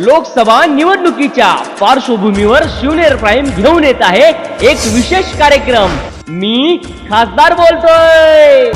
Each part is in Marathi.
लोकसभा निवडणुकीच्या पार्श्वभूमीवर शिवनेर प्राईम घेऊन येत आहे एक विशेष कार्यक्रम. मी खासदार बोलतोय.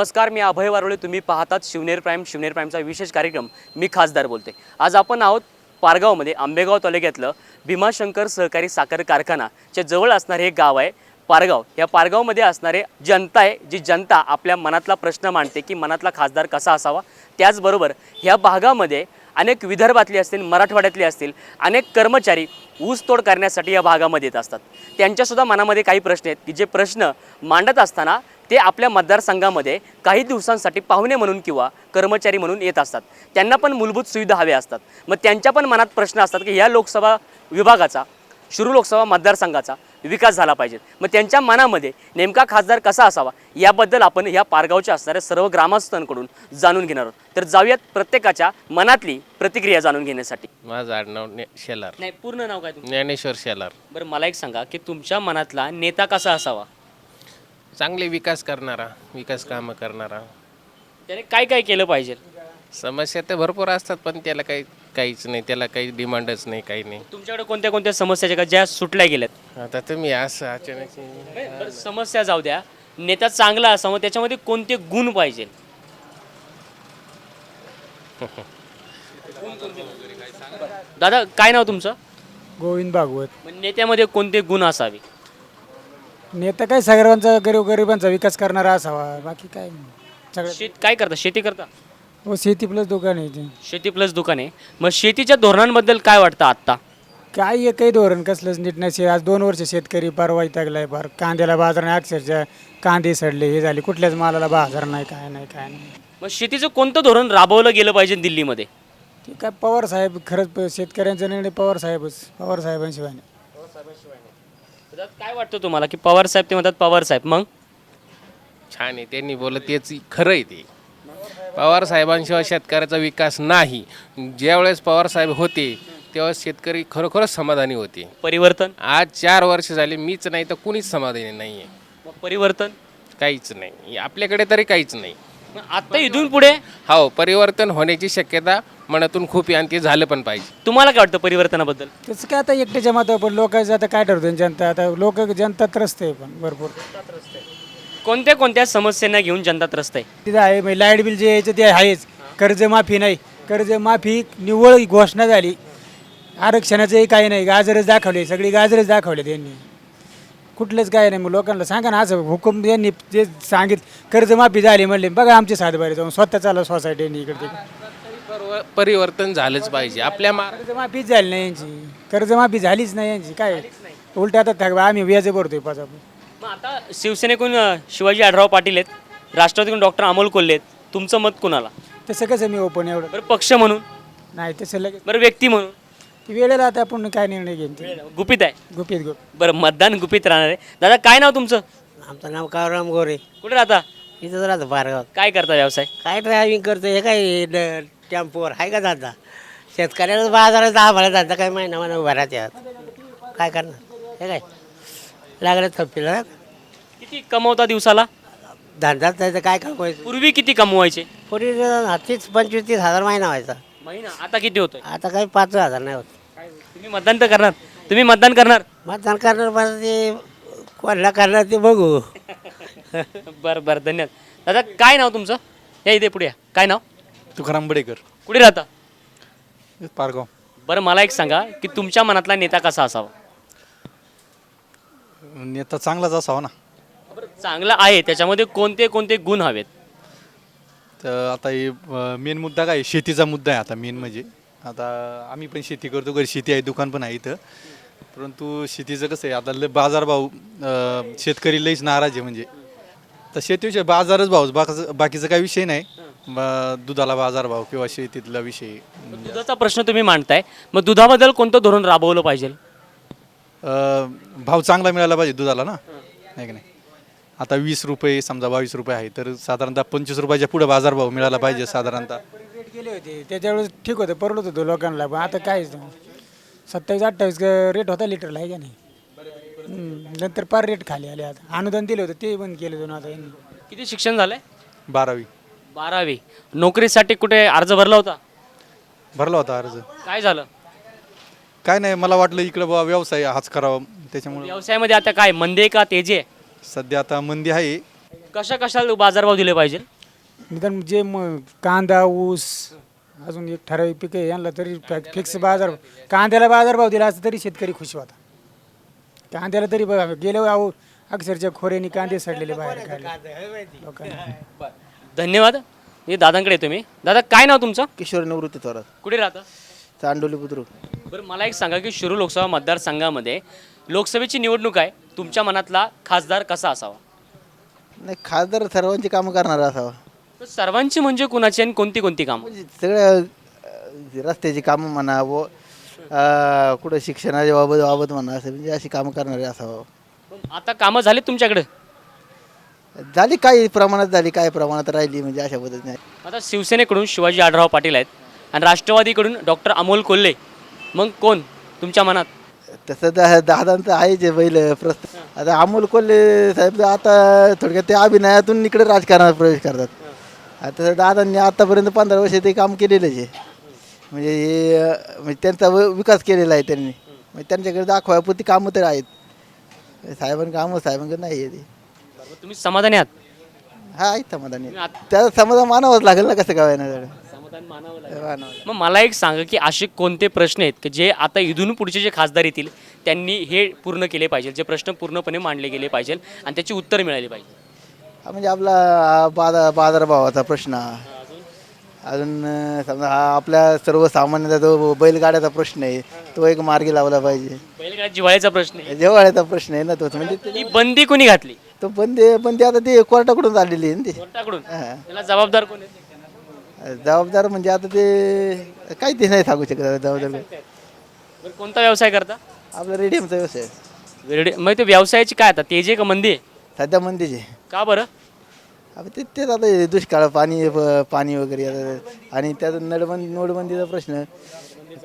नमस्कार मी अभय वारोळे. तुम्ही पाहतात शिवनेर प्राईम. शिवनेर प्राईमचा विशेष कार्यक्रम. मी खासदार बोलते. आज आपण आहोत पारगावमध्ये आंबेगाव तालुक्यातलं भीमाशंकर सहकारी साखर कारखानाच्या जवळ असणारे हे गाव आहे पारगाव. या पारगावमध्ये असणारे जनता आहे जी जनता आपल्या मनातला प्रश्न मांडते की मनातला खासदार कसा असावा? त्याचबरोबर ह्या भागामध्ये अनेक विदर्भातले असतील मराठवाड्यातले असतील अनेक कर्मचारी ऊसतोड करण्यासाठी या भागामध्ये येत असतात. त्यांच्यासुद्धा मनामध्ये काही प्रश्न आहेत की जे प्रश्न मांडत असताना ते आपल्या मतदारसंघामध्ये काही दिवसांसाठी पाहुणे म्हणून किंवा कर्मचारी म्हणून येत असतात. त्यांना पण मूलभूत सुविधा हव्या असतात. मग त्यांच्या पण मनात प्रश्न असतात की या लोकसभा विभागाचा शिरू लोकसभा मतदारसंघाचा विकास झाला पाहिजे. मग त्यांच्या मनामध्ये नेमका खासदार कसा असावा? याबद्दल आपण या पारगावच्या असणाऱ्या सर्व ग्रामस्थांकडून जाणून घेणार आहोत. तर जाऊयात प्रत्येकाच्या मनातली प्रतिक्रिया जाणून घेण्यासाठी. माझं आडनाव ने शेलार. नाही पूर्ण नाव काय तुमचं? ज्ञानेश्वर शेलार. बरं मला एक सांगा की तुमच्या मनातला नेता कसा असावा? चांगले विकास करणारा विकास कामं करणारा. त्याने काय काय केलं पाहिजे? समस्या तर भरपूर असतात पण त्याला काही काहीच नाही त्याला काही डिमांडच नाही काही नाही. तुमच्याकडे कोणत्या कोणत्या समस्या आहेत का ज्या सुटल्या गेल्यात? आता तुम्ही असं अचानक बरं, समस्या जाऊ द्या. नेता चांगला असावा त्याच्यामध्ये कोणते गुण पाहिजे? दादा काय नाव तुमचं? गोविंद भागवत. मग नेत्यामध्ये कोणते गुण असावे? नेता काय सर्वांचा गरीब गरिबांचा विकास करणारा असावा बाकी काय नाही. सगळं शेत काय करता? शेती करता? हो शेती प्लस दुकान आहे ते. शेती प्लस दुकान आहे. मग शेतीच्या धोरणांबद्दल काय वाटतं आत्ता? काय एकही धोरण कसलंच नीट नसे आज दोन वर्ष शेतकरी फार वैतागलाय फार कांद्याला बाजार नाही. अक्षरशः कांदे सडले हे झाले. कुठल्याच मालाला बाजार नाही काय नाही काय नाही. मग शेतीचं कोणतं धोरण राबवलं गेलं पाहिजे दिल्लीमध्ये? ते काय पवार साहेब खरंच प- शेतकऱ्यांचा निर्णय पवार साहेबच. पवार साहेबांशिवाय नाही. तर काय वाटतं तुम्हाला? की पवार साहेब ते म्हणतात पवार साहेब. मग? छान आहे. त्यांनी बोलत तेच खरं आहे ते. पवार साहेबांशिवाय शेतकऱ्याचा विकास नाही. ज्यावेळेस पवार साहेब होते तेव्हा शेतकरी खरोखरच समाधानी होते. परिवर्तन? आज चार वर्ष झाले मीच नाही तर कुणीच समाधानी नाही आहे मग परिवर्तन? काहीच नाही. आपल्याकडे तरी काहीच नाही. मग आत्ता इथून पुढे? हो परिवर्तन होण्याची शक्यता मनातून खूप आहे आणि ते झालं पण पाहिजे. तुम्हाला काय वाटतं परिवर्तनाबद्दल? त्याचं काय आता एकट्याच्या मतावर पण लोकांचं आता काय ठरतं जनता? आता लोक जनता त्रस्त आहे पण भरपूर. कोणत्या कोणत्या समस्यांना घेऊन जनता त्रस्त आहे? तिथं आहे म्हणजे लाइट बिल जे यायचं ते आहेच. कर्जमाफी नाही. कर्जमाफी निव्वळ घोषणा झाली. आरक्षणाचंही काही नाही. गाजरच दाखवले. सगळी गाजरच दाखवले त्यांनी. कुठलंच काय नाही. मग लोकांना सांगा ना असं हुकूम यांनी जे सांगित कर्जमाफी झाली म्हणले. बघा आमचे सातबारे जाऊन स्वतः चालू सोसायटीने इकडे तिकडे. परव- परिवर्तन झालंच पाहिजे. आपल्या कर्जमाफीच झाली नाही यांची. कर्जमाफी झालीच नाही यांची. काय? उलट आता थक आम्ही व्याज भरतोय पाच मग आता शिवसेनेकडून अं, शिवाजी आढराव पाटील आहेत राष्ट्रवादीकडून डॉक्टर अमोल कोल्हे आहेत. तुमचं मत कुणाला? तसं कसं मी ओपन एवढं? बरं पक्ष म्हणून? नाही तसं लगेच. बरं व्यक्ती म्हणून? ती वेळेला आता आपण काय निर्णय घेईन ते. गुपित आहे? गुपित गुप बरं मतदान गुपित राहणार आहे. दादा काय नाव तुमचं? आमचं नाव कावराम गोरे. कुठे राहता? इथंच राहतो बारगावात. काय करता व्यवसाय? काय ड्रायव्हिंग करतो हे काय ड- टेम्पोवर आहे का दादा? शेतकऱ्याला बाजारात दहा भरा जाता काय महिना महिना राहत्यात. काय करणार? हे काय? लागलं थप्पीला किती कमवता दिवसाला? धंदा त्याचं काय कमवायचं? पूर्वी किती कमवायचे? पूर्वी तीस पंचवीस तीस हजार महिना व्हायचा. महिना? आता किती होतोय? आता काही पाच हजार नाही होत. तुम्ही मतदान तर करणार. तुम्ही मतदान करणार? मतदान करणार पण ते कोणाला करणार ते बघू. बरं बरं धन्यवाद. दादा काय नाव तुमचं? या इथे पुढे या. काय नाव? तुकाराम बडेकर. कुठे राहता? पारगाव. बरं मला एक सांगा की तुमच्या मनातला नेता कसा असावा? नेता चांगलाच असावा ना. बरं चांगला आहे. त्याच्यामध्ये कोणते कोणते गुण हवेत? तर आता हे मेन मुद्दा काय? आहे? शेतीचा मुद्दा आहे आता मेन म्हणजे. आता आम्ही पण शेती करतो. घरी शेती आहे दुकान पण आहे इथं. परंतु शेतीचं कसं आहे आता लय बाजारभाव अं, शेतकरी लईच नाराज आहे म्हणजे. तर शेतीविषयी बाजारच भाव बाकीचं बाकीचं काही विषय नाही. ब- दुधाला बाजारभाव किंवा शेतीतला विषय. दुधाचा प्रश्न तुम्ही मांडताय. मग दुधाबद्दल कोणतं धोरण राबवलं पाहिजे? भाव चांगला मिळाला पाहिजे दुधाला ना? आहे की नाही? आता वीस रुपये समजा बावीस रुपये आहे तर साधारणतः पंचवीस रुपयाच्या पुढे बाजारभाव मिळाला पाहिजे साधारणतः. रेट गेले होते त्याच्यावेळेस ठीक होतं परवडत होतं लोकांना पण आता काय सत्तावीस अठ्ठावीस रेट होता लिटरला आहे का नाही हम्म, नंतर पार रेट खाली आले आता अनुदान दिलं होतं ते बंद केलं दोन आता यांनी किती शिक्षण झालंय? बारावी. बारावी. नोकरीसाठी कुठे अर्ज भरला होता? भरला होता अर्ज. काय झालं? काय नाही मला वाटलं इकडं बाबा व्यवसाय हाच करावा. त्याच्यामुळे व्यवसायामध्ये आता काय मंदी आहे का तेजी आहे? सध्या आता मंदी आहे. कशा कशाला बाजारभाव दिले पाहिजे? निदान जे मग कांदा ऊस अजून एक ठराविक पिकं आहे यांना तरी फिक्स बाजार कांद्याला बाजारभाव दिला असता तरी शेतकरी खुश होता. कांद्याला तरी बघा गेले अहो अक्षरच्या खोऱ्यानी कांदे सडलेले बाहेर काढले. लोकांना. धन्यवाद. हे दादांकडे येतो मी दादा काय नाव तुमचं? किशोर निवृत्ती थोरात. कुठे राहतं? चांडोली बुद्रुक. बरं मला एक सांगा की शिरूर लोकसभा मतदारसंघामध्ये लोकसभेची निवडणूक आहे. तुमच्या मनातला खासदार कसा असावा? नाही खासदार सर्वांची कामं करणारा असावा. तर सर्वांची म्हणजे कुणाची आणि कोणती कोणती कामं? म्हणजे सगळ्या अं, रस्त्याची कामं म्हणा व अं, कुठं शिक्षणाच्या बाबत बाबत म्हणा असं म्हणजे अशी कामं करणारे असावं. पण आता कामं झालीत तुमच्याकडे? झाली काही प्रमाणात झाली काही प्रमाणात राहिली म्हणजे अशा पद्धतीने. आता शिवसेनेकडून शिवाजी आढराव पाटील आहेत. आणि राष्ट्रवादीकडून डॉक्टर अमोल कोल्हे. मग कोण तुमच्या मनात? तसं तर दादांचं आहे जे बैल प्रस्त आता अमोल कोल्हे साहेब आता थोडक्यात ते अभिनयातून इकडे राजकारणात प्रवेश करतात. आता तसं दादांनी आतापर्यंत पंधरा वर्ष ते काम केलेलंच आहे. म्हणजे हे म्हणजे त्यांचा विकास केलेला आहे त्यांनी. म्हणजे त्यांच्याकडे दाखवायपुरती कामं तर आहेत. साहेबांनी कामं साहेबांकडे नाही आहे ते. तुम्ही समाधानी आहात? हा आहेत समाधानी. त्याचा समाधान मानावंच लागेल ना कसं काय ना मानावं मग मला एक सांगा की असे कोणते प्रश्न आहेत की जे आता इथून पुढचे जे खासदार येतील त्यांनी हे पूर्ण केले पाहिजे जे प्रश्न पूर्णपणे मांडले गेले पाहिजे आणि त्याची उत्तर मिळाली पाहिजे? हा म्हणजे आपला हा बाजार बाजारभावाचा प्रश्न. अजून अं, समजा हा आपल्या सर्वसामान्याचा जो बैलगाड्याचा प्रश्न आहे तो एक मार्गी लावला पाहिजे. बैलगाड्या जिव्हाळ्याचा प्रश्न आहे. जेवाळ्याचा प्रश्न आहे ना तो म्हणजे ते- ही बंदी कोणी घातली? तो बंदी बंदी आता ते कोर्टाकडून झालेली आहे ना ती. कोर्टाकडून? हा. त्याला जबाबदार कोण आहे? जबाबदार म्हणजे आता ते काही ते नाही सांगू शकत आता जबाबदार. बरं, कोणता व्यवसाय करता? आपला रेडियमचा व्यवसाय. वेरडे मग ते व्यवसायाची काय आता? तेजे का मंदी? आहे सध्या मंदीचे का बरं? आता ते तेच आता हे दुष्काळ पाणी प- पाणी वगैरे आता आणि त्यात नोटबंदी नोटबंदीचा प्रश्न.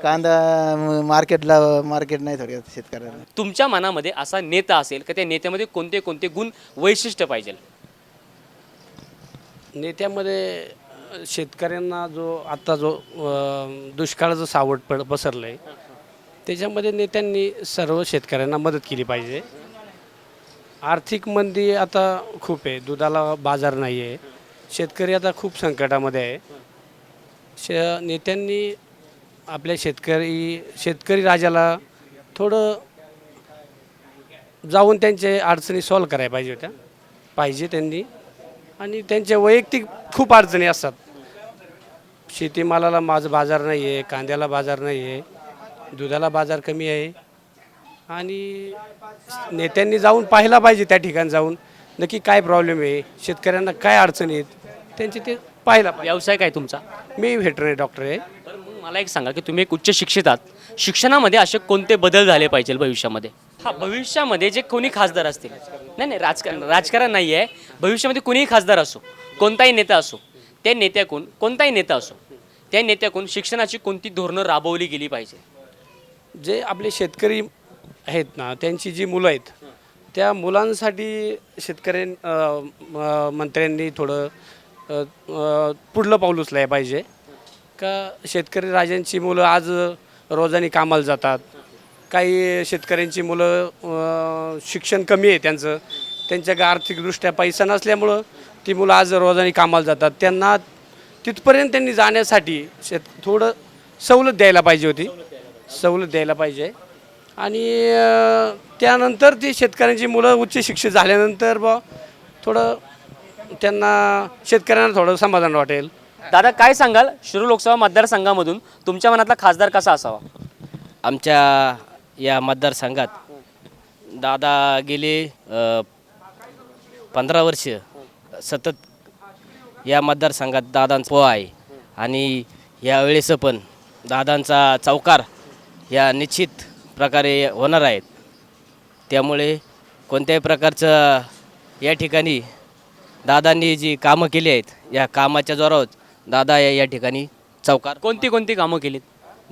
कांदा म- मार्केटला मार्केट नाही थोडक्यात शेतकऱ्यांना. तुमच्या मनामध्ये असा नेता असेल का त्या नेत्यामध्ये कोणते कोणते गुण वैशिष्ट्य पाहिजे? नेत्यामध्ये शेतकऱ्यांना जो आत्ता जो दुष्काळाचं सावट पड पसरलं आहे त्याच्यामध्ये नेत्यांनी सर्व शेतकऱ्यांना मदत केली पाहिजे. आर्थिक मंदी आता खूप आहे दुधाला बाजार नाही आहे शेतकरी आता खूप संकटामध्ये आहे. श नेत्यांनी आपल्या शेतकरी शेतकरी राजाला थोडं जाऊन त्यांचे अडचणी सॉल्व करायला पाहिजे होत्या पाहिजे त्यांनी. आणि त्यांच्या वैयक्तिक खूप अडचणी असतात. शेतीमालाला माझं बाजार नाही आहे कांद्याला बाजार नाही आहे दुधाला बाजार कमी आहे. आणि नेत्यांनी जाऊन पाहायला पाहिजे त्या ठिकाणी जाऊन नक्की काय प्रॉब्लेम आहे शेतकऱ्यांना काय अडचणी आहेत त्यांचे ते पाहायला पाहिजे. व्यवसाय काय तुमचा? मी व्हेटरनरी डॉक्टर आहे. मग मला एक सांगा की तुम्ही एक उच्च शिक्षित आहात. शिक्षणामध्ये असे कोणते बदल झाले पाहिजे भविष्यामध्ये? हा भविष्यामध्ये जे कोणी खासदार असतील नाही नाही राजकारण राजकारण नाही आहे भविष्यामध्ये कोणीही खासदार असो कोणताही नेता असो त्या नेत्याकडून कोणताही नेता असो त्या नेत्याकडून शिक्षणाची कोणती धोरणं राबवली गेली पाहिजे? जे आपले शेतकरी आहेत ना त्यांची जी मुलं आहेत त्या मुलांसाठी शेतकऱ्यां मंत्र्यांनी थोडं पुढलं पाऊल उचलाय पाहिजे. का शेतकरी राजांची मुलं आज रोजानी कामाला जातात काही शेतकऱ्यांची मुलं शिक्षण कमी आहे त्यांचं त्यांच्या आर्थिकदृष्ट्या पैसा नसल्यामुळं ती मुलं आज रोजानी कामाला जातात. त्यांना तिथपर्यंत त्यांनी जाण्यासाठी शेत थोडं सवलत द्यायला पाहिजे होती. सवलत द्यायला पाहिजे. आणि त्यानंतर ती शेतकऱ्यांची मुलं उच्च शिक्षित झाल्यानंतर बा थोडं त्यांना शेतकऱ्यांना थोडं समाधान वाटेल. दादा काय सांगाल? शिरू लोकसभा मतदारसंघामधून तुमच्या मनातला खासदार कसा असावा? आमच्या या मतदारसंघात दादा गेले पंधरा वर्ष सतत या मतदारसंघात दादांचा पो आहे. आणि यावेळेस पण दादांचा चौकार या निश्चित प्रकारे होणार आहेत त्यामुळे कोणत्याही प्रकारचं या ठिकाणी दादांनी जी कामं केली आहेत या कामाच्या जोरावर दादा या या ठिकाणी चौकार. कोणती कोणती कामं केलीत?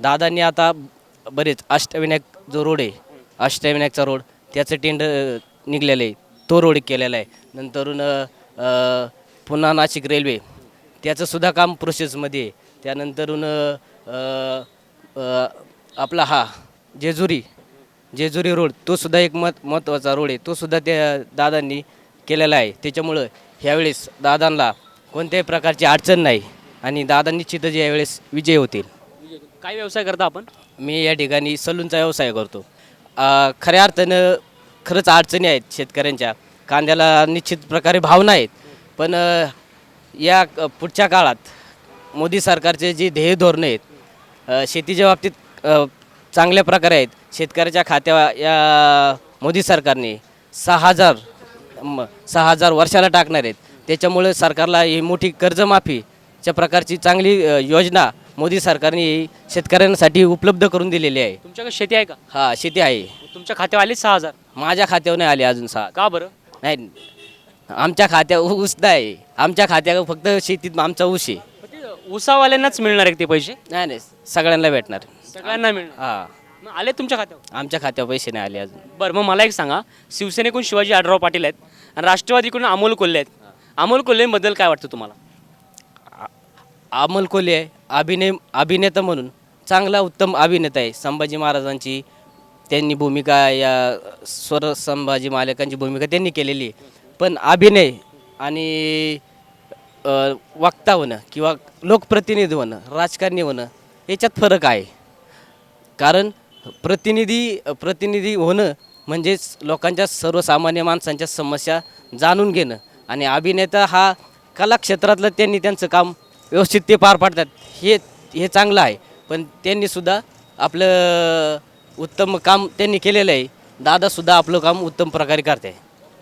दादांनी आता बरेच अष्टविनायक जो रोड आहे अष्टविनायकचा रोड त्याचं टेंडर निघलेलं आहे. तो रोड केलेला आहे. नंतरून पुन्हा नाशिक रेल्वे. त्याचंसुद्धा काम प्रोसेसमध्ये आहे. त्यानंतरून आपला हा जेजुरी जेजुरी रोड तो सुद्धा एक मत महत्त्वाचा रोड आहे. तो सुद्धा त्या दादांनी केलेला आहे. त्याच्यामुळं ह्यावेळेस दादांना कोणत्याही प्रकारची अडचण नाही आणि दादा निश्चितच यावेळेस विजय होतील. काय व्यवसाय करता आपण? मी या ठिकाणी सलूनचा व्यवसाय करतो. खऱ्या अर्थानं खरंच अडचणी आहेत शेतकऱ्यांच्या. कांद्याला निश्चित प्रकारे भाव नाहीत. पण या पुढच्या काळात मोदी सरकारचे जी ध्येय धोरणं आहेत शेतीच्या बाबतीत चांगल्या प्रकारे आहेत. शेतकऱ्याच्या खात्या या मोदी सरकारने सहा हजार सहा हजार वर्षाला टाकणार आहेत. त्याच्यामुळे सरकारला ही मोठी कर्जमाफीच्या प्रकारची चांगली योजना मोदी सरकारने शेतकऱ्यांसाठी उपलब्ध करून दिलेली आहे. तुमच्याकडे शेती आहे का? हा शेती आहे. तुमच्या खात्यावर आले सहा हजार? माझ्या खात्यावर नाही आले अजून सहा का बरं? नाही आमच्या खात्यावर ऊस नाही. आमच्या खात्यावर फक्त शेतीत आमचा ऊस आहे. उसावाल्यांनाच मिळणार आहे ते पैसे? नाही नाही. सगळ्यांना भेटणार. सगळ्यांना मिळणार. हा. मग आले तुमच्या खात्यावर? आमच्या खात्यावर पैसे नाही आले अजून. बरं मग मला एक सांगा. शिवसेनेकडून शिवाजी आढराव पाटील आहेत आणि राष्ट्रवादीकडून अमोल कोल्हे आहेत. अमोल कोल्हेबद्दल काय वाटतं तुम्हाला? अमोल कोल्हे अभिनय अभिनेता म्हणून चांगला उत्तम अभिनेता आहे. संभाजी महाराजांची त्यांनी भूमिका या स्वर संभाजी महालेकांची भूमिका त्यांनी केलेली आहे. पण अभिनय आणि अ, वक्ता होणं किंवा लोकप्रतिनिधी होणं राजकारणी होणं याच्यात फरक आहे. कारण प्रतिनिधी प्रतिनिधी होणं म्हणजेच लोकांच्या सर्वसामान्य माणसांच्या समस्या जाणून घेणं आणि अभिनेता हा कला क्षेत्रातलं त्यांनी त्यांचं काम व्यवस्थित ते पार पाडतात हे हे चांगलं आहे. पण त्यांनीसुद्धा आपलं उत्तम काम त्यांनी केलेलं आहे. दादासुद्धा आपलं काम उत्तम प्रकारे करते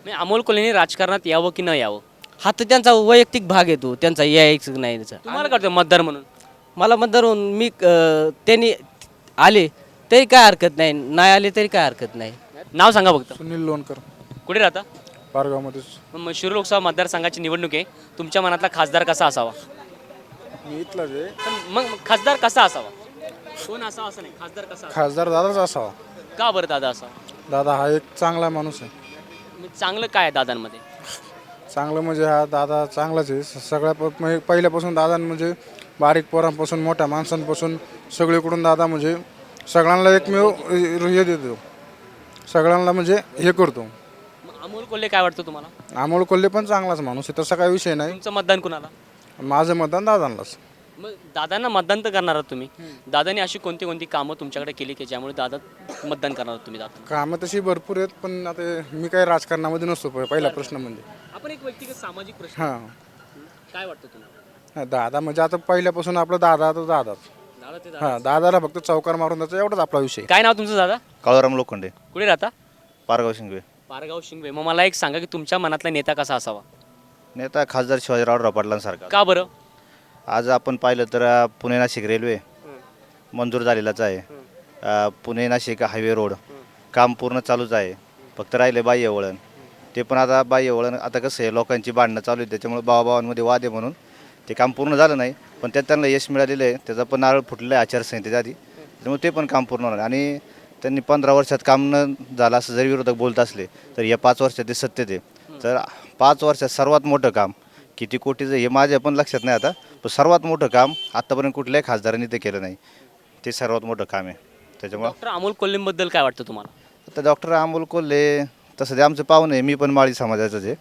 म्हणजे अमोल कोल्हेने राजकारणात यावं की न यावं? हा तर त्यांचा वैयक्तिक भाग येतो त्यांचा यायचं नाही त्याचा. तुम्हाला करतो मतदार म्हणून? मला मतदार होऊन मी अं, त्यांनी आले तरी काय हरकत नाही. नाही आले तरी काय हरकत नाही. नाव सांगा फक्त. सुनील लोणकर. कुठे राहता? पारगावमध्येच. मग शिरूर लोकसभा मतदारसंघाची निवडणूक आहे. तुमच्या मनातला खासदार कसा असावा? मी इथलाच आहे. पण मग खासदार कसा असावा? कोण असावा असं नाही. खासदार कसा असावा? खासदार दादाच असावा. का बरं दादा असावा? दादा हा एक चांगला माणूस आहे. चांगलं काय आहे दादांमध्ये? चांगलं म्हणजे हा दादा चांगलाच आहे. स- सगळ्या प- म्हणजे पहिल्यापासून दादा म्हणजे बारीक पोरांपासून मोठ्या माणसांपासून सगळीकडून दादा म्हणजे सगळ्यांना एकमेव हे देतो. सगळ्यांना म्हणजे हे करतो. मग अमोल कोल्हे काय वाटतं तुम्हाला? अमोल कोल्हे पण चांगलाच माणूस आहे तसा काही विषय नाही. तुमचं मतदान कुणाला? माझं मतदान दादांनाच. मग दादांना मतदान तर करणार आहात तुम्ही. दादाने अशी कोणती कोणती कामं तुमच्याकडे केली की ज्यामुळे दादा मतदान करणार आहात तुम्ही दादा? कामं तशी भरपूर आहेत पण आता मी काही राजकारणामध्ये नसतो प- पहिला प्रश्न म्हणजे. आपण एक व्यक्तिगत सामाजिक प्रश्न. हां. काय वाटतं तुम्हाला? हा, दादा म्हणजे आता पहिल्यापासून आपला दादा तर दादाच. दादा ते हा दादाला फक्त चौकार मारून द्यायचा एवढाच आपला विषय. काय नाव तुमचं दादा? काळूराम लोखंडे. कुठे राहता? पारगाव शिंगवे. पारगाव शिंगवे. मग मला एक सांगा की तुमच्या मनातला नेता कसा असावा? नेता खासदार शिवाजीराव पाटलांसारखा का बरं? आज आपण पाहिलं तर अ, पुणे नाशिक रेल्वे मंजूर झालेलाच आहे. अ, पुणे नाशिक हायवे रोड. काम पूर्ण चालूच आहे. फक्त राहिले बाह्य वळण. ते पण आता बाह्य वळण आता कसं आहे लोकांची भांडणं चालू आहे त्याच्यामुळे भावाभावांमध्ये वाद आहे म्हणून ते काम पूर्ण झालं नाही. पण त्यात त्यांना यश मिळालेलं आहे. त्याचा पण नारळ फुटलेलं आहे आचारसंहितेच्या आधी. त्यामुळे ते पण काम पूर्ण होणार आणि त्यांनी पंधरा वर्षात काम न झालं असं जरी विरोधक बोलत असले तर या पाच वर्षात ते सत्तेत आहे. तर पाच वर्षात सर्वात मोठं काम किती कोटीचं हे माझ्या पण लक्षात नाही आता. पण सर्वात मोठं काम आत्तापर्यंत कुठल्याही खासदारांनी ते केलं नाही. ते सर्वात मोठं काम आहे. त्याच्यामुळं डॉक्टर अमोल कोल्हेबद्दल काय वाटतं तुम्हाला? आता डॉक्टर अमोल कोल्हे तसं ते आमचं पाहुणे आहे मी पण माळी समाजाचंच आहे.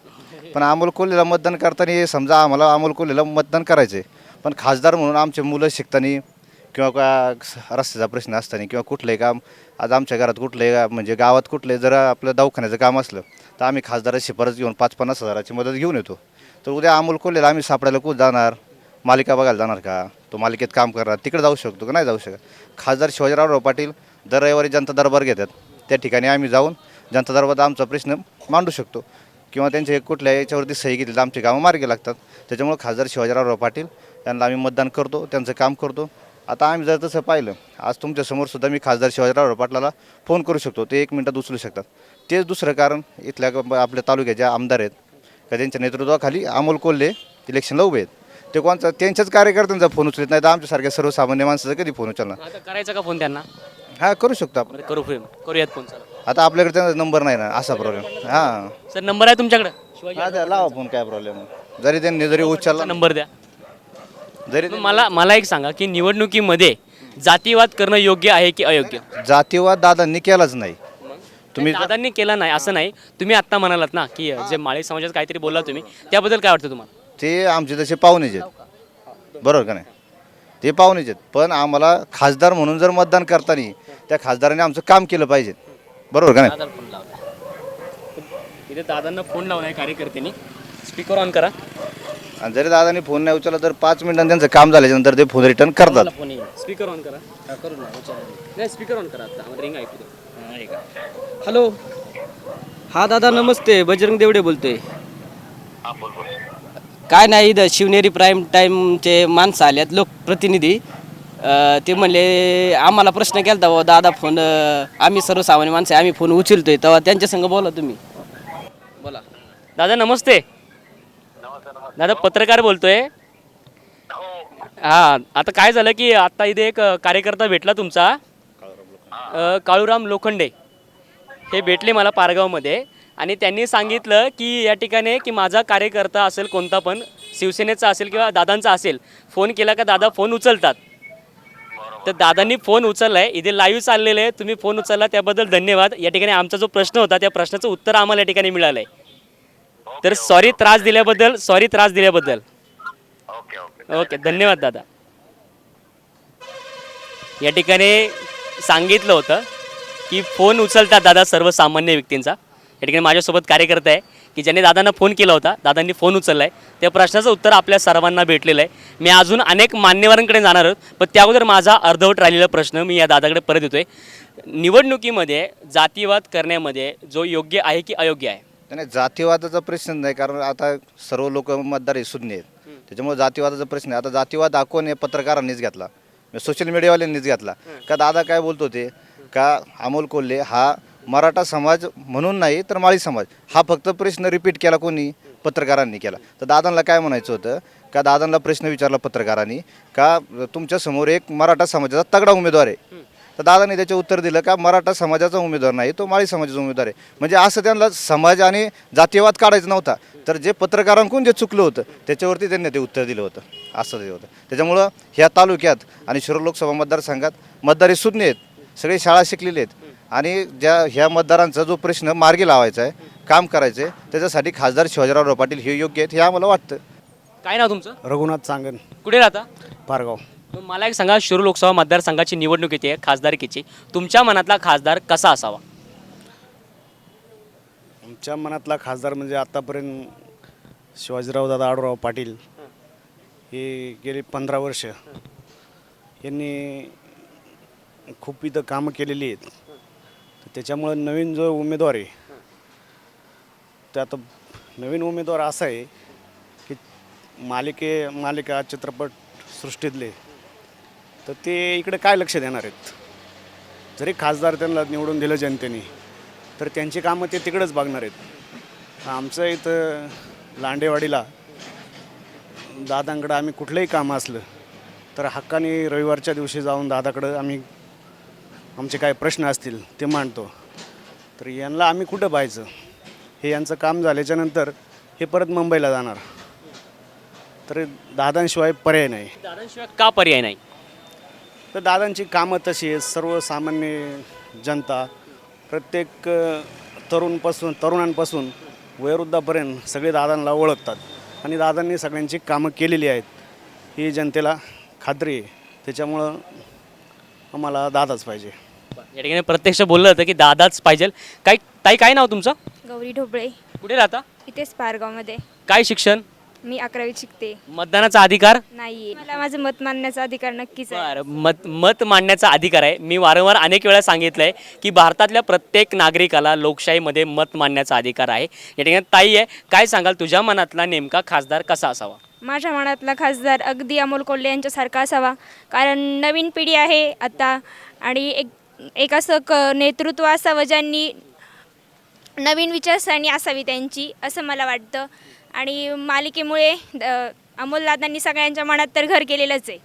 पण अमोल कोल्हेला मतदान करताना हे समजा आम्हाला अमोल कोल्हेला मतदान करायचं आहे. पण खासदार म्हणून आमचे मुलं शिकताना किंवा का रस्त्याचा प्रश्न असताना किंवा कुठलंही काम आज आमच्या घरात कुठलंही गा- म्हणजे गावात कुठलंही जर आपलं दवाखान्याचं काम असलं तर आम्ही खासदाराची शिफारस घेऊन पाच पन्नास हजाराची मदत घेऊन येतो. तर उद्या अमोल कोल्हेला आम्ही सापडायला कुठं जाणार? मालिका बघायला जाणार का? तो मालिकेत काम करणार. तिकडे जाऊ शकतो का? नाही जाऊ शकत. खासदार शिवाजीरावराव पाटील दर रविवारी जनता दरबार घेतात. त्या ठिकाणी आम्ही जाऊन जनता दरबारात आमचा प्रश्न मांडू शकतो. किंवा त्यांचे कुठल्या याच्यावरती सही घेतली तर आमची कामं मार्गी लागतात. त्याच्यामुळे खासदार शिवाजीरावराव पाटील यांना आम्ही मतदान करतो त्यांचं काम करतो. आता आम्ही जर तसं पाहिलं आज तुमच्यासमोर सुद्धा मी खासदार शिवाजीराव पाटलाला फोन करू शकतो. ते एक मिनटात उचलू शकतात. तेच दुसरं कारण इथल्या आपल्या तालुक्याचे आमदार आहेत. का त्यांच्या नेतृत्वाखाली अमोल कोल्हे इलेक्शनला उभे आहेत. ते कोणचा त्यांच्याच कार्यकर्त्यांचा फोन उचलत नाही तर आमच्यासारख्या सर्वसामान्य माणसाचा कधी फोन उचलणार? आता करायचा का फोन त्यांना? हा करू शकतो आपण. बरं करू फोन करूयात फोन चला. आता आपल्याकडे त्यांचा नंबर नाही ना असा प्रॉब्लेम हां. सर नंबर आहे तुमच्याकडे? शिवाजी हा द्या, लावा फोन काय प्रॉब्लेम जरी त्यांनी जरी उचलला नंबर द्या. जरी मग मला मला एक सांगा की निवडणुकीमध्ये जातीवाद करणं योग्य आहे की अयोग्य? जातीवाद दादांनी केलाच नाही. तुम्ही दादांनी केला नाही असं नाही. तुम्ही आत्ता म्हणालात ना की जे माळी समाजात काहीतरी बोलला तुम्ही त्याबद्दल काय वाटतं तुम्हाला? ते आमचे तसे पाहुणेच आहेत. बरोबर का नाही? ते पाहुणेच आहेत. पण आम्हाला खासदार म्हणून जर मतदान करताना त्या खासदाराने आमचं काम केलं पाहिजे. बरोबर का नाही? दादाला फोन लावला इथे दादांना फोन लावलाय कार्यकर्त्यांनी. स्पीकर ऑन करा. आणि जरी दादाने फोन नाही उचलला तर पाच मिनिटांनी त्यांचं काम झाल्याच्यानंतर ते फोन रिटर्न करतात. फोन येईल. स्पीकर ऑन करा. करू ना नाही स्पीकर ऑन करा आता. रिंग ऐकू दे. हां, ऐका हॅलो हा दादा नमस्ते. बजरंग देवडे बोलतोय. काय नाही इथं शिवनेरी प्राईम टाईमचे माणसं आल्यात लोकप्रतिनिधी. ते म्हणले आम्हाला प्रश्न केला होता दादा फोन आम्ही सर्वसामान्य माणसं आहे, आम्ही फोन उचलतोय. तेव्हा त्यांच्या संग बोला तुम्ही. बोला. दादा नमस्ते. दादा पत्रकार बोलतोय. हा आता काय झालं की आता इथे एक कार्यकर्ता भेटला तुमचा. काळूराम लोखंडे. हे भेटले मला पारगावमध्ये. आणि त्यांनी सांगितलं की या ठिकाणी की माझा कार्यकर्ता असेल कोणता पण शिवसेनेचा असेल किंवा दादांचा असेल फोन केला का दादा फोन उचलतात. तर दादांनी फोन उचललाय इथे लाईव्ह चाललेलं आहे तुम्ही फोन उचलला त्याबद्दल धन्यवाद. या ठिकाणी आमचा जो प्रश्न होता त्या प्रश्नाचं उत्तर आम्हाला या ठिकाणी मिळालं आहे तर सॉरी त्रास दिल्याबद्दल सॉरी त्रास दिल्याबद्दल. ओके धन्यवाद दादा. या ठिकाणी सांगितलं होतं की फोन उचलतात दादा सर्वसामान्य व्यक्तींचा. या ठिकाणी माझ्यासोबत कार्यकर्ता आहे की ज्यांनी दादांना फोन केला होता दादांनी फोन उचलला आहे त्या प्रश्नाचं उत्तर आपल्या सर्वांना भेटलेलं आहे. मी अजून अनेक मान्यवरांकडे जाणार आहोत पण त्या अगोदर माझा अर्धवट राहिलेला प्रश्न मी या दादाकडे परत येतोय. निवडणुकीमध्ये जातीवाद करण्यामध्ये जो योग्य आहे की अयोग्य आहे? नाही जातीवादाचा प्रश्न नाही कारण आता सर्व लोक मतदार हे शून्य आहेत. त्याच्यामुळे जातीवादाचा प्रश्न आहे. आता जातीवाद हा कोण आहे पत्रकारांनीच घेतला. सोशल मीडियावाल्यांनीच घेतला. का दादा काय बोलतो ते का अमोल कोल्हे हा मराठा समाज म्हणून नाही तर माळी समाज. हा फक्त प्रश्न रिपीट केला कोणी? पत्रकारांनी केला. तर दादांना काय म्हणायचं होतं? का दादांना प्रश्न विचारला पत्रकारांनी? का तुमच्यासमोर एक मराठा समाजाचा तगडा उमेदवार आहे? तर दादाने त्याचे उत्तर दिलं का मराठा समाजाचा उमेदवार नाही तो माळी समाजाचा उमेदवार आहे. म्हणजे असं त्यांना समाज आणि जातीयवाद काढायचा नव्हता. तर जे पत्रकारांकडून जे चुकलं होतं त्याच्यावरती त्यांनी ते उत्तर दिलं होतं. असं ते होतं. त्याच्यामुळं ह्या तालुक्यात आणि शिरूर लोकसभा मतदारसंघात मतदारी सुज्ञ आहेत. सगळे शाळा शिकलेले आहेत. आणि ज्या ह्या मतदारांचा जो प्रश्न मार्गी लावायचा आहे काम करायचं आहे त्याच्यासाठी खासदार शिवाजीराव पाटील हे योग्य आहेत हे आम्हाला वाटतं. काय नाव तुमचं? रघुनाथ सांगन कुठे राहता? पारगाव. मग मला एक सांगा शिरूर लोकसभा मतदारसंघाची निवडणूक येते खासदारकीची. तुमच्या मनातला खासदार कसा असावा? आमच्या मनातला खासदार म्हणजे आत्तापर्यंत शिवाजीराव दादा आडूराव पाटील. हे गेली पंधरा वर्ष. यांनी खूप इथं कामं केलेली आहेत. त्याच्यामुळं नवीन जो उमेदवार आहे ते आता नवीन उमेदवार असा आहे की मालिके मालिका चित्रपट सृष्टीतले तर ते इकडे काय लक्ष देणार आहेत? जरी खासदार त्यांना निवडून दिलं जनतेने तर त्यांची कामं ते तिकडंच बघणार आहेत. आमचं इथं लांडेवाडीला दादांकडं आम्ही कुठलंही काम असलं तर हक्काने रविवारच्या दिवशी जाऊन दादाकडं आम्ही आमचे काय प्रश्न असतील ते मांडतो. तर यांना आम्ही कुठं पाहायचं? हे यांचं काम झाल्याच्यानंतर हे परत मुंबईला जाणार. तर दादांशिवाय पर्याय नाही. दादांशिवाय का पर्याय नाही? तर दादांची कामं तशी आहेत. सर्वसामान्य जनता प्रत्येक तरुणपासून तरुणांपासून वयोवृद्धापर्यंत सगळे दादांना ओळखतात आणि दादांनी सगळ्यांची कामं केलेली आहेत. ही जनतेला खात्री आहे. त्याच्यामुळं आम्हाला दादाच पाहिजे. या ठिकाणी प्रत्यक्ष बोललं होतं की दादाच पाहिजे. काय ताई काय नाव तुमचं? गौरी ढोबळे. कुठे राहता? इथेच पारगावमध्ये. काय शिक्षण? मी अकरावी शिकते. मतदानाचा अधिकार? नाही मला माझं मत मानण्याचा अधिकार नक्कीच आहे. बरं मत मत मांडण्याचा अधिकार आहे. मी वारंवार अनेक वेळा सांगितलं आहे की भारतातल्या प्रत्येक नागरिकाला लोकशाहीमध्ये मत मांडण्याचा अधिकार आहे. या ठिकाणी ताई आहे. काय सांगाल? तुझ्या मनातला नेमका खासदार कसा असावा? माझ्या मनातला खासदार अगदी अमोल कोल्हे यांच्यासारखा असावा. कारण नवीन पिढी आहे आता आणि एक एक असं क नेतृत्व असावं ज्यांनी नवीन विचारसरणी असावी त्यांची असं मला वाटतं. आणि मालिकेमुळे द- अमोलदादांनी सगळ्यांच्या मनात तर घर केलेलंच आहे.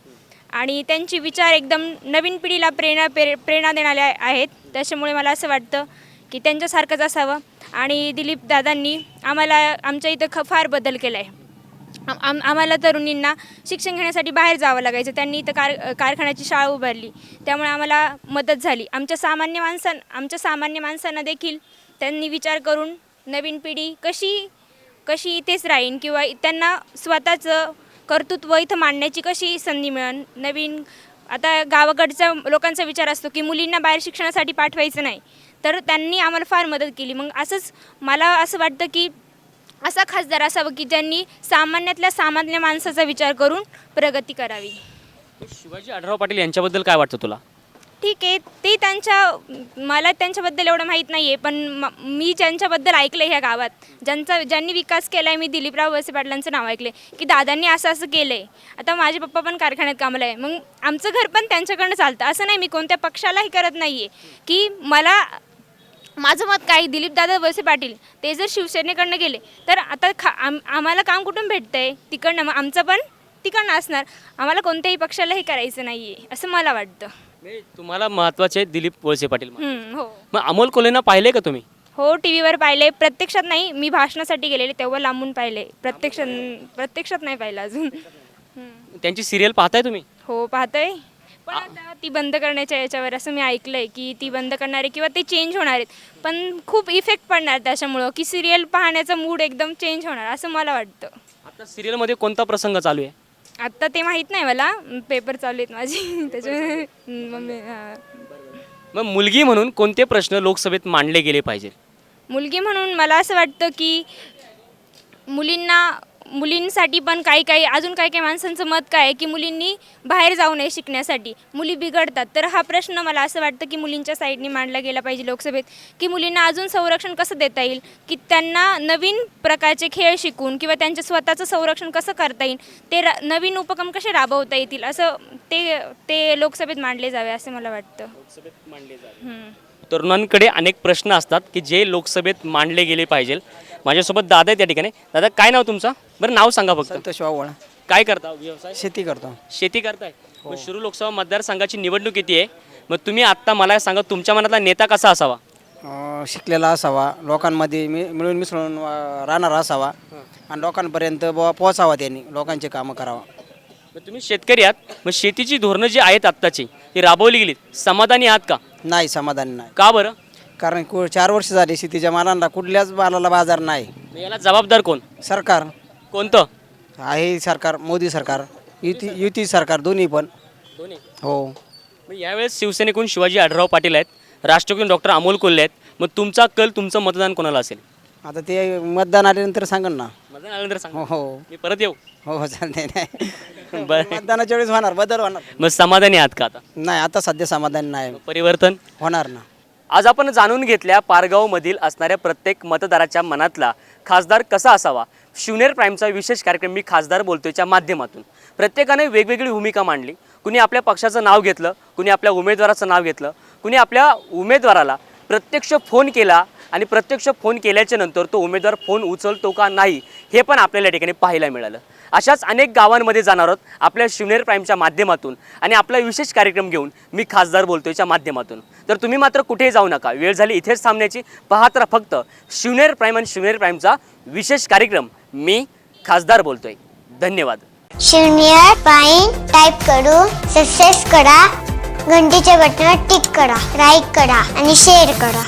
आणि त्यांचे विचार एकदम नवीन पिढीला प्रेरणा प्रे प्रेरणा देणारे आहेत. त्याच्यामुळे मला असं वाटतं की त्यांच्यासारखंच असावं. आणि दिलीप दादांनी आम्हाला आमच्या इथं ख फार बदल केला आहे आम आम्हाला तरुणींना शिक्षण घेण्यासाठी बाहेर जावं लागायचं. त्यांनी इथं कार कारखान्याची शाळा उभारली. त्यामुळे आम्हाला मदत झाली. आमच्या सामान्य माणसां आमच्या सामान्य माणसांना देखील त्यांनी विचार करून नवीन पिढी कशी कशी इथेच राहीन किंवा त्यांना स्वतःचं कर्तृत्व इथं मांडण्याची कशी संधी मिळेल नवीन आता गावाकडच्या लोकांचा विचार असतो की मुलींना बाहेर शिक्षणासाठी पाठवायचं नाही. तर त्यांनी आम्हाला फार मदत केली. मग असंच मला असं वाटतं की असा खासदार असावं की ज्यांनी सामान्यातल्या सामान्य माणसाचा विचार करून प्रगती करावी. शिवाजी आढराव पाटील यांच्याबद्दल काय वाटतं तुला? ठीक आहे. ते त्यांच्या मला त्यांच्याबद्दल एवढं माहीत नाही आहे पण म- मी ज्यांच्याबद्दल ऐकलं ह्या गावात ज्यांचा ज्यांनी विकास केला आहे मी दिलीपराव वळसे पाटलांचं नाव ऐकले की दादांनी असं असं केलं आहे आता माझे पप्पा पण कारखान्यात कामाला आहे. मग आमचं घर पण त्यांच्याकडनं चालतं. असं नाही मी कोणत्या पक्षालाही करत नाही आहे की मला माझं मत काय? दिलीप दादा वळसे पाटील ते जर शिवसेनेकडनं गेले तर आता खा आम आम्हाला काम कुठून भेटतं आहे तिकडनं मग आमचं पण तिकडनं असणार. आम्हाला कोणत्याही पक्षालाही करायचं नाही आहे असं मला वाटतं. तुम्हाला महत्त्वाचे दिलीप वळसे पाटील हम्म, हो. मग अमोल कोल्हेंना पाहिले का तुम्ही? हो टी व्हीवर पाहिले. प्रत्यक्षात नाही मी भाषणासाठी गेलेले तेव्हा लांबून पाहिले. प्रत्यक्षात प्रत्यक्षात नाही पाहिलं अजून. हम्म. त्यांची सिरियल पाहताय तुम्ही? हो पाहतोय. पण आता ती बंद करण्याच्या याच्यावर असं मी ऐकलंय की ती बंद करणार आहे किंवा ते चेंज होणार आहेत. पण खूप इफेक्ट पडणार त्याच्यामुळं की सिरियल पाहण्याचा मूड एकदम चेंज होणार असं मला वाटतं. आता सिरियलमध्ये कोणता प्रसंग चालू आहे? आत्ता ते माहीत नाही मला. पेपर चालू आहेत माझे. त्याच्यामुळे मम्मी हां. मग मुलगी म्हणून कोणते प्रश्न लोकसभेत मांडले गेले पाहिजे मुलगी म्हणून मला असं वाटतं की मुलींना मुलींसाठी पण काही काही अजून काही काही माणसांचं मत काय आहे की मुलींनी बाहेर जाऊ नये शिकण्यासाठी? मुली बिघडतात. तर हा प्रश्न मला असं वाटतं की मुलींच्या साईडनी मांडला गेला पाहिजे लोकसभेत की मुलींना अजून संरक्षण कसं देता येईल? की त्यांना नवीन प्रकारचे खेळ शिकून किंवा त्यांचं स्वतःचं संरक्षण कसं करता येईल? ते रा नवीन उपक्रम कसे राबवता येतील? असं ते ते लोकसभेत मांडले जावे असं मला वाटतं. हम्म. तरुणांकडे अनेक प्रश्न असतात की जे लोकसभेत मांडले गेले पाहिजे. माझ्यासोबत दादा आहे त्या ठिकाणी. दादा काय नाव तुमचं? बरं नाव सांगा फक्त. संतोष वावळ. काय करता? व्यवसाय? शेती करतो. शेती करताय. मग शिरूर लोकसभा मतदारसंघाची निवडणूक येते. आहे मग तुम्ही आत्ता मला सांगा तुमच्या मनातला नेता कसा असावा? अं, शिकलेला असावा. लोकांमध्ये मि मिळून मिसळून अं, राहणारा असावा. आणि लोकांपर्यंत बुवा पोचावा त्यांनी लोकांचे कामं करावा. मग तुम्ही शेतकरी आहात. मग शेतीची धोरणं जी आहेत आत्ताची ती राबवली गेलीत. समाधानी आहात का? नाही समाधानी नाही. का बरं? कारण कु चार वर्ष झाली शेतीच्या मालांना कुठल्याच मालाला बाजार नाही. मग याला जबाबदार कोण? सरकार. कोणतं? आहे सरकार मोदी सरकार युती युती सरकार दोन्ही पण. दोन्ही? हो. मग यावेळेस शिवसेनेकडून शिवाजी आढराव पाटील आहेत राष्ट्रकडून डॉक्टर अमोल कोल्हे आहेत. मग तुमचा कल तुमचं मतदान कोणाला असेल? आता ते मतदान आल्यानंतर सांगन ना. मतदान आल्यानंतर सांग. हो. हो मी परत येऊ? हो हो चालते नाही बरं. मतदानाच्या वेळेस होणार बदल होणार. मग समाधानी आहात का आता? नाही आता सध्या समाधानी नाही. परिवर्तन? होणार ना. आज आपण जाणून घेतल्या पारगावमधील असणाऱ्या प्रत्येक मतदाराच्या मनातला खासदार कसा असावा? शिवनेर प्राईमचा विशेष कार्यक्रम मी खासदार बोलतोयच्या माध्यमातून. प्रत्येकाने वेगवेगळी भूमिका मांडली. कुणी आपल्या पक्षाचं नाव घेतलं कुणी आपल्या उमेदवाराचं नाव घेतलं कुणी आपल्या उमेदवाराला प्रत्यक्ष फोन केला आणि प्रत्यक्ष फोन केल्याच्यानंतर तो उमेदवार फोन उचलतो का नाही हे पण आपल्याला या ठिकाणी पाहायला मिळालं. अशाच अनेक गावांमध्ये जाणार आहोत आपल्या शिवनेर प्राईमच्या माध्यमातून आणि आपला विशेष कार्यक्रम घेऊन मी खासदार बोलतोयच्या माध्यमातून. तर तुम्ही मात्र कुठेही जाऊ नका. वेळ झाली इथेच थांबण्याची. पाहत राहा फक्त शिवनेर प्राईम आणि शिवनेर प्राईमचा विशेष कार्यक्रम. मी खासदार बोलतोय. धन्यवाद. शिवनेर प्राईम टाईप करून सक्सेस करा घंटीच्या बटनावर टिक करा लाईक करा आणि शेअर करा.